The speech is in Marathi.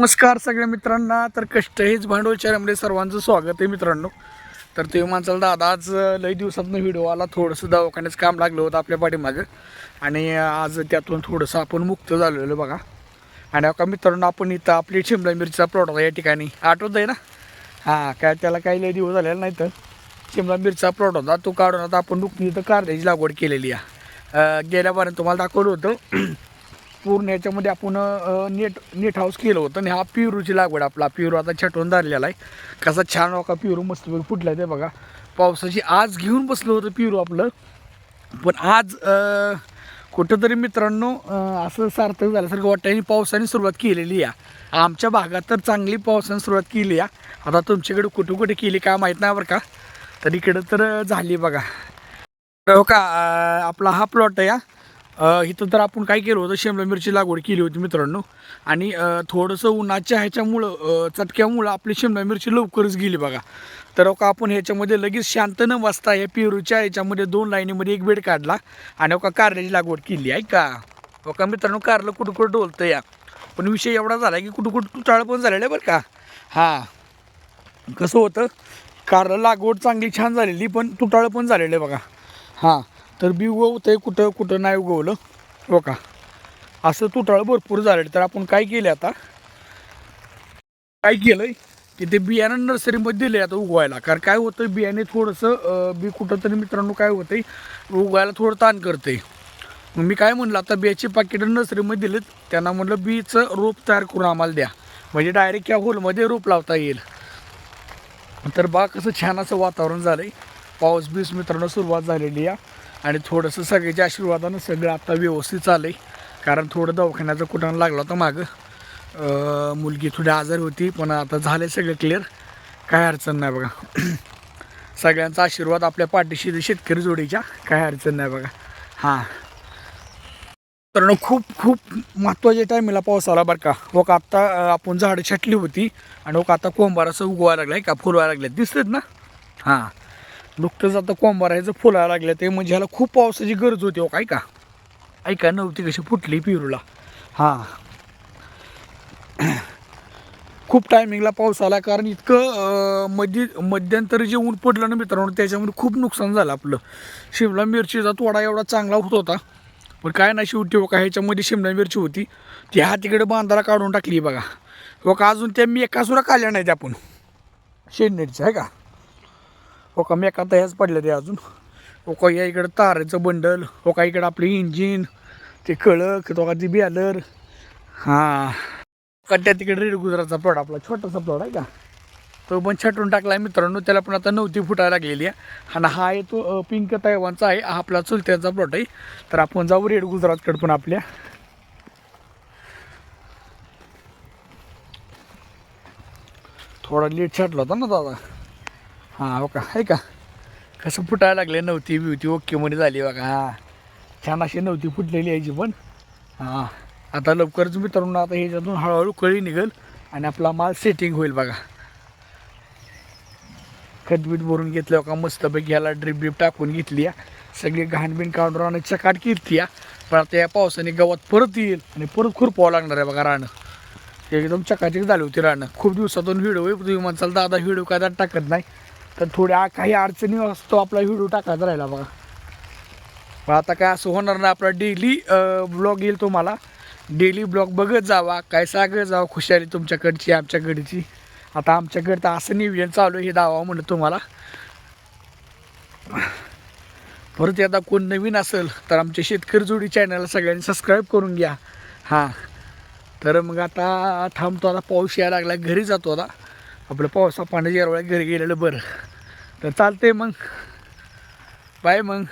नमस्कार सगळ्या मित्रांना. तर कष्ट हेच भांडवल चॅनलमध्ये सर्वांचं स्वागत आहे मित्रांनो. तर ते माणसाला दादा आज लई दिवसातनं व्हिडिओ आला. थोडंसं दवाखान्याचं काम लागलं होतं आपल्या पाठीमागं. आणि आज त्यातून थोडंसं आपण मुक्त झालेलो बघा. आणि अका मित्रांनो आपण इथं आपली शिमला मिरचीचा प्लॉट होता या ठिकाणी. आठवत आहे ना? हां काय त्याला काही लई दिवस झालेला नाही तर. शिमला मिरचा प्लॉट होता तो काढून आता आपण नुकती इथं कारल्याची लागवड केलेली आहे. गेल्यापर्यंत तुम्हाला दाखवलं होतं. पूर्ण याच्यामध्ये आपण नेट नेट हाऊस केलं होतं. आणि हा पिरूची लागवड आपला पिरू आता छटवून धरलेला आहे. कसा छान वाका पिरू मस्त फुटला ते बघा. पावसाची आज घेऊन बसलं होतं पिरू आपलं. पण आज कुठंतरी मित्रांनो असं सार्थक झाल्यासारखं वाटतं आणि पावसाने सुरुवात केलेली आहे आमच्या भागात तर चांगली पावसाने सुरुवात केली आहे आता तुमच्याकडे कुठं कुठे केली काय माहीत नाही बरं का. तर इकडं तर झाली बघा. हो का आपला हा प्लॉट आहे इथं तर आपण काय केलं होतं शिमला मिरची लागवड केली होती मित्रांनो. आणि थोडंसं उन्हाच्या ह्याच्यामुळं चटक्यामुळं आपली शिमला मिरची लवकरच गेली बघा. तर हो का आपण ह्याच्यामध्ये लगेच शांत न वाजता या पेरूच्या ह्याच्यामध्ये दोन लाईनीमध्ये एक बेड काढला आणि हो का कारल्याची लागवड केली आहे का? हो का मित्रांनो कारलं कुठं कुठं डोलतं या. पण विषय एवढा झाला की कुठं कुठं तुटाळ पण झालेलं आहे बरं का. हां. कसं होतं कारलं लागवड चांगली छान झालेली पण तुटाळं पण झालेलं आहे बघा. हां. तर बी उगवतं आहे कुठं कुठं नाही उगवलं. हो का? असं तुटाळं भरपूर झालं आहे. तर आपण काय केलं आता? काय केलं आहे की ते बियाणं नर्सरीमध्ये दिले आता उगवायला. कारण काय होतं बियाणे थोडंसं बी कुठं तरी मित्रांनो काय होतं आहे उगवायला थोडं ताण करते मग मी काय म्हणलं आता बियाची पाकिटं नर्सरीमध्ये दिलेत त्यांना म्हणलं बीचं रोप तयार करून आम्हाला द्या. म्हणजे डायरेक्ट या होलमध्ये रोप लावता येईल. तर बा कसं छान असं वातावरण झालं आहे पाऊस बीस मित्रांनो सुरुवात झालेली आहे. आणि थोडंसं सगळ्याच्या आशीर्वादानं सगळं आता व्यवस्थित चाललं आहे कारण थोडं दवाखान्याचं कुठं लागलं होतं मागं. मुलगी थोडी आजारी होती पण आता झालं सगळं क्लिअर काय अडचण नाही बघा. सगळ्यांचा आशीर्वाद आपल्या पाठीशी शेतकरी जोडीच्या. काय अडचण नाही बघा. हां. तर खूप खूप महत्त्वाच्या टायमिला पाऊस आला बरं का. हो का आत्ता आपण झाडं छटली होती. आणि हो का आता कोंबार असं उगवायला लागलं आहे का फुलवायला लागले दिसतात ना? हां. नुकतंच आता कोंबार ह्याचं फुलायला लागलं ते म्हणजे ह्याला खूप पावसाची गरज होती हो काय का? ऐका नव्हती कशी फुटली पिरूला. हां. खूप टायमिंगला पाऊस आला कारण इतकं मध्य मध्यंतरी जे ऊन पडलं ना मित्रांनो त्याच्यामुळे खूप नुकसान झालं आपलं. शिमला मिरचीचा तोडा एवढा चांगला होत होता. पण काय नाही शेवटी हो का ह्याच्यामध्ये शिमला मिरची होती. ती हा तिकडे बांधाला काढून टाकली बघा. हो का अजून त्या मी एका सुरा काढल्या नाहीत आपण. शेडनेटच्या आहे का? हो का? एका तर ह्याच पडल्या ते अजून. हो का या इकडं तारेचं बंडल हो का इकडं आपली इंजिन ते कळक तो का ती बॅलर हां. कट्ट्या तिकडे रेड गुजरातचा प्लॉट आपला छोटासा प्लॉट आहे का? तो पण छटून टाकला आहे मित्रांनो त्याला पण आता नव्हती फुटायला लागलेली आहे. आणि हा आहे तो पिंक तैवानचा आहे हा आपला चुलत्याचा प्लॉट आहे. तर आपण जाऊ रेड गुजरातकडे पण आपल्या. थोडा लेट छाटला होता ना दादा? हां हो का? आहे का? कसं फुटायला लागले? नव्हती बिवती ओके मध्ये झाली बघा. हां छान अशी नव्हती फुटलेली यायची पण हां. आता लवकरच मित्रांनो आता ह्याच्यातून हळूहळू कळी निघेल आणि आपला माल सेटिंग होईल बघा. खतबीट भरून घेतलं का मस्तपैकी ह्याला ड्रीप ड्रीप टाकून घेतली या सगळी घाणबीण काढून राहणं चकाट केली या पण आता या पावसाने गवत परत येईल आणि परत खुरपावं लागणार आहे बघा राहणं एकदम चकाचक झाली होती राहणं खूप दिवसातून व्हिडिओ आहे. तुम्ही म्हणसाल दादा व्हिडिओ काय दादा टाकत नाही. तर थोड्या काही अडचणी असतो आपला व्हिडिओ टाकायचा राहिला बघा. पण आता काय असं होणार नाही आपला डेली ब्लॉग येईल तुम्हाला. डेली ब्लॉग बघत जावा काय सांगत जावा खुशाली तुमच्याकडची आमच्याकडची आता आमच्याकडे तर असं नियोजन चालू आहे हे दावा म्हणलं तुम्हाला. परत आता कोण नवीन असेल तर आमच्या शेतकरी जोडी चॅनलला सगळ्यांनी सबस्क्राईब करून घ्या. हां. तर मग आता थांबतो आता पाऊस यायला लागला घरी जातो आता. आपलं पावसा पाण्याच्या वेळा घरी गेलेलं बरं. तर चालतंय मग. बाय मग.